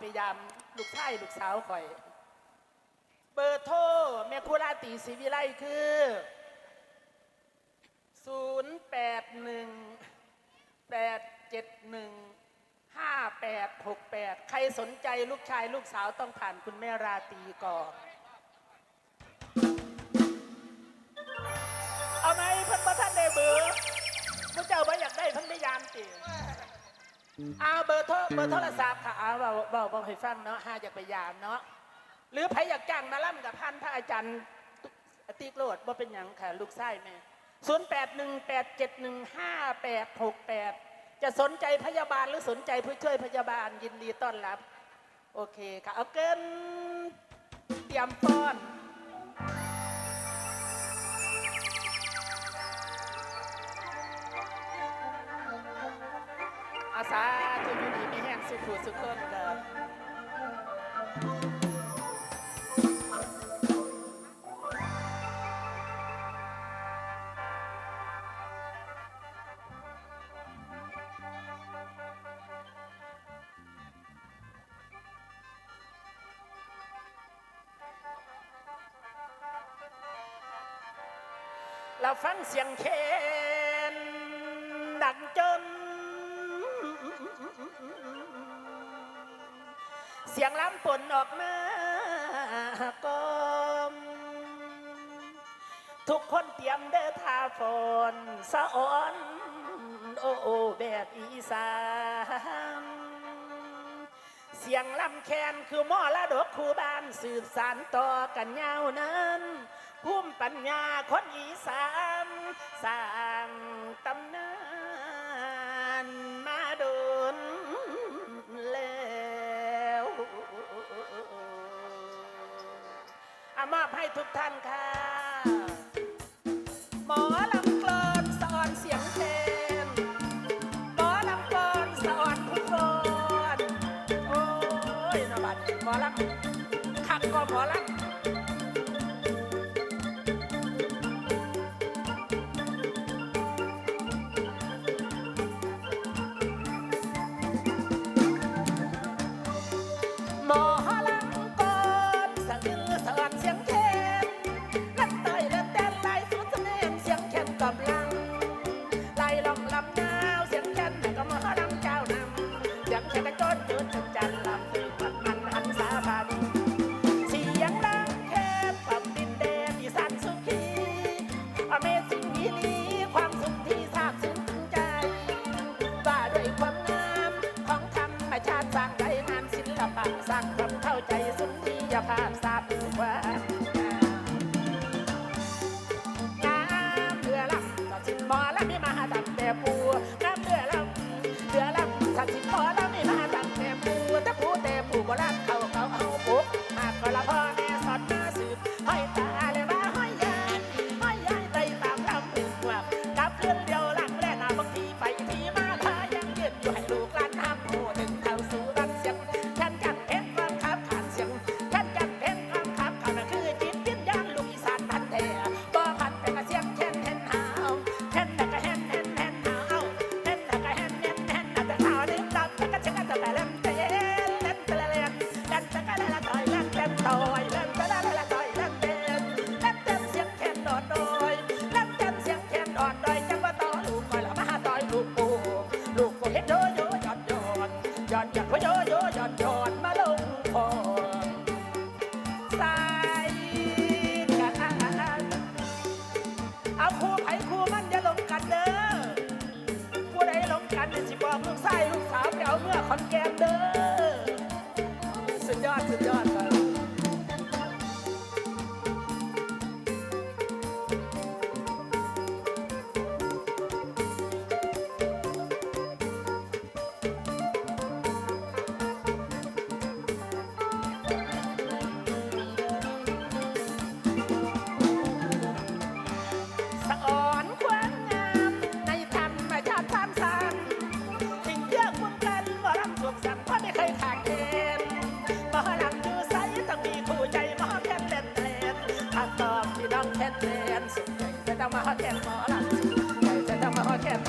ไปยามลูกชายลูกสาวคอย เบอร์โทรแม่คุราตีศรีวิไลคือ 081 871 5868 ใครสนใจลูกชายลูกสาวต้องผ่านคุณแม่ราตีก่อน เอาไหมเพื่อนบ้านท่านได้เบื่อผู้เจ้าบ่อยากได้ท่านได้ยามตี เอาเบอร์โทรเบอร์โทรศัพท์ค่ะเอาเบาเบาเบาให้ฟังเนาะห้าอยากไปยามเนาะหรือใครอยากจ้างมาล่ำกับพันพระอาจารย์ติกโลดว่าเป็นอย่างค่ลูกไส้แม่ศูนย์แปดหนึ่งแปดเจ็ดหนึ่งห้าแปดหกแปดจะสนใจพยาบาลหรือสนใจผู้ช่วยพยาบาลยินดีต้อนรับ โอเคค่ะเอาเกินเตรียมป้อน ซาธุอยู่ดีมีแห้งสุขสุขคนเด้อเราฟังเสียงเคนดังจน เสียงล้ำฝนออกมากมทุกคนเตรียมเด้อทาฝนสะอ่อนโอโอแบบอีสานเสียงลำแคนคือมอละดกคู่บ้านสืบสานต่อกันยาวนั้นพุ่มปัญญาคนอีสานสา มอบให้ทุกท่านค่ะ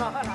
가라.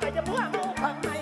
งของก็จะมั่วเมาของไม่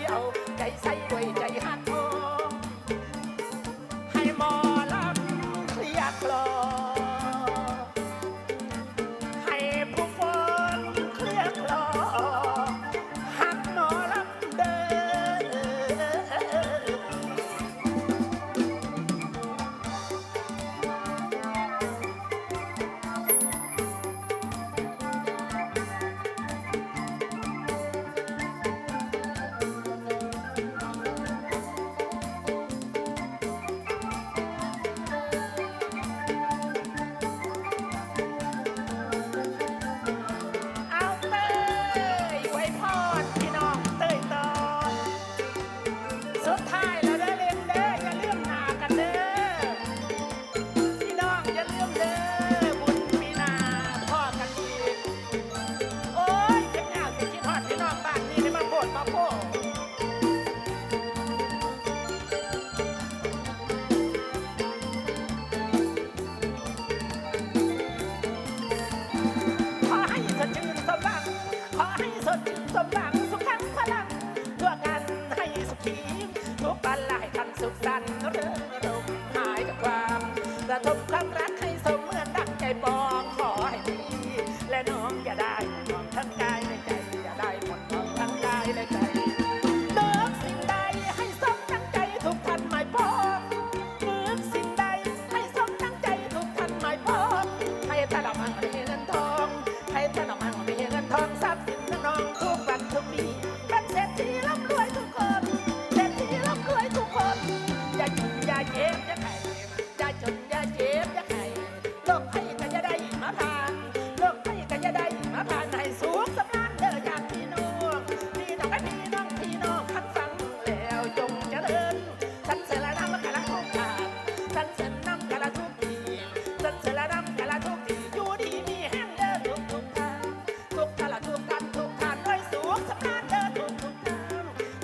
ระทมความรักให้สมเหมือนดังใจปองขอให้พี่และน้องอย่าได้หมองทั้งกายและใจอย่าได้หมดหมองทั้งกายและใจเลิกสิ่งใดให้สมดังใจทุกท่านหมายปองเลิกสิ่งใดให้สมดังใจทุกท่านหมายปองให้ตาดำหังมีเงินทองให้ตาดำหังมีเงินทองทรัพย์สินเงินทองทุกวันทุกปีเป็นเศรษฐีร่ำรวยทุกคนเศรษฐีร่ำรวยทุกคนอย่าจนอย่าเจ็บอย่า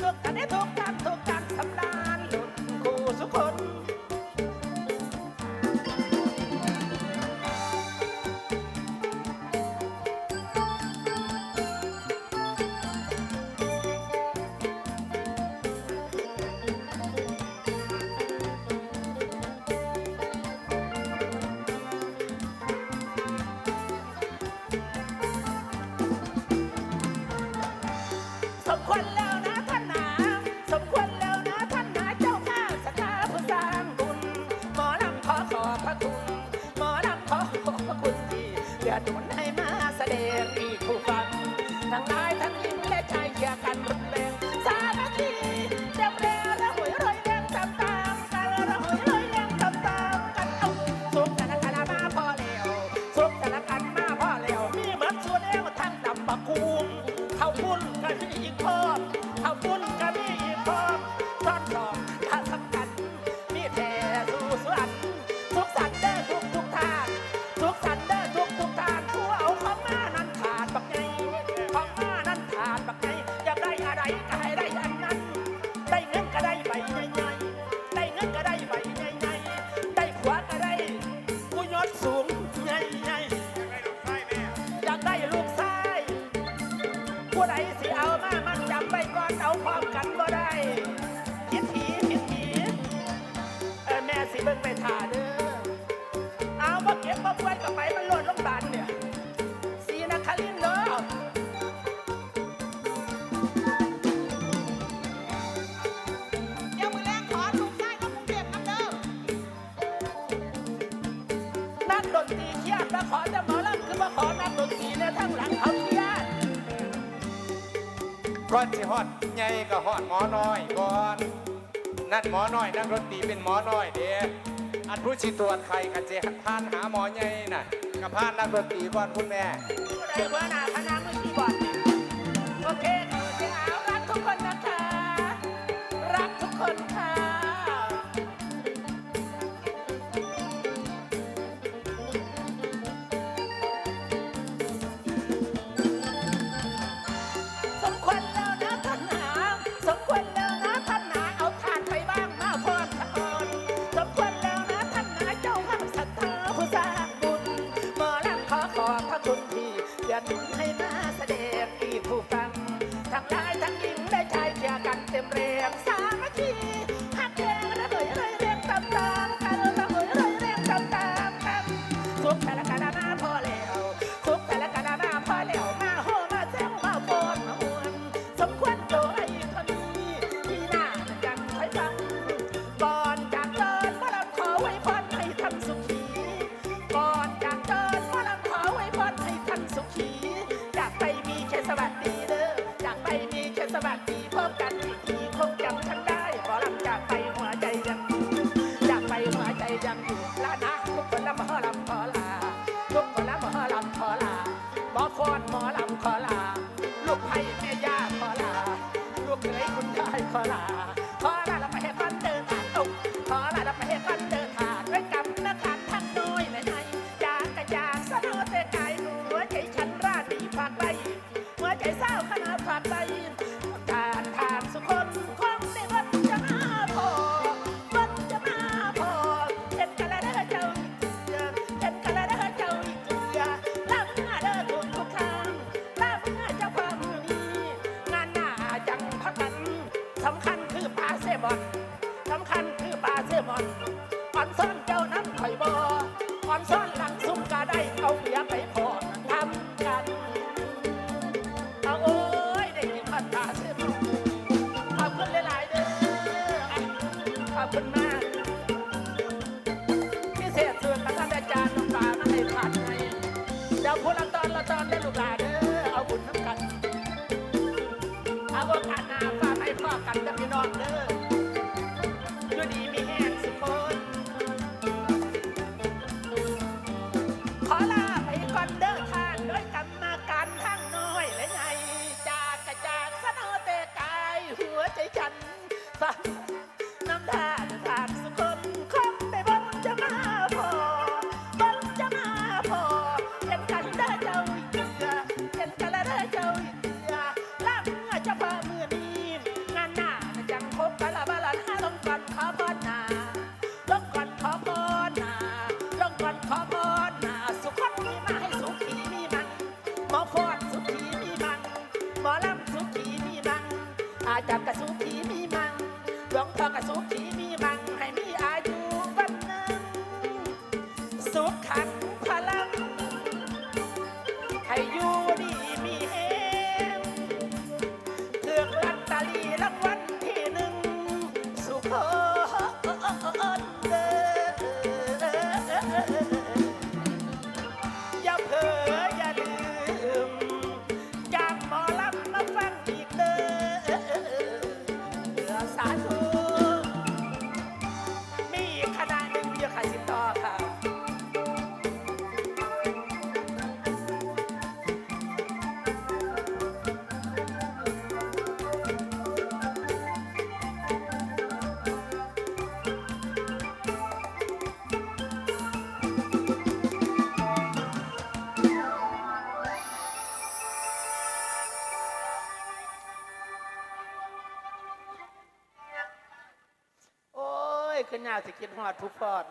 างทุกทางได้ทุ ดือดหนุนให้มาแสดงอีกผู้ฟัง ทั้งนายทั้งหญิงและชายเชียร์กันรุนแรงสามัคคีเจ้าแรงระหวยรอยแรงตามตามกันระหวยรอยแรงตามตามกันเอาสุขกันละกันมาพอแล้วสุขกันละกันมาพอแล้วมีมัดส่วนแล้วทั้งดำบักคูมเขาพุ่น สูง ดนตรีเครียดมาขอจะหมอลำคือมาขอนักดนตรีเนี่ยทั้งหลังเขาเครียดก่อนสิฮอดใหญ่ก็ฮอดหมอน้อยก่อนนั่นหมอน้อยนักดนตรีเป็นหมอน้อยเด้อันผู้ชีตรวจใครกันสิพานหาหมอใหญ่น่ะกับพานนักดนตรีก่อนคุณแม่ผู้ใดหัวหน้า สวัสดีเด้อจากไปนี้แค่สวัสดีพบกัน I'm sorry. Là số. คิดฮอดผู้ฟอด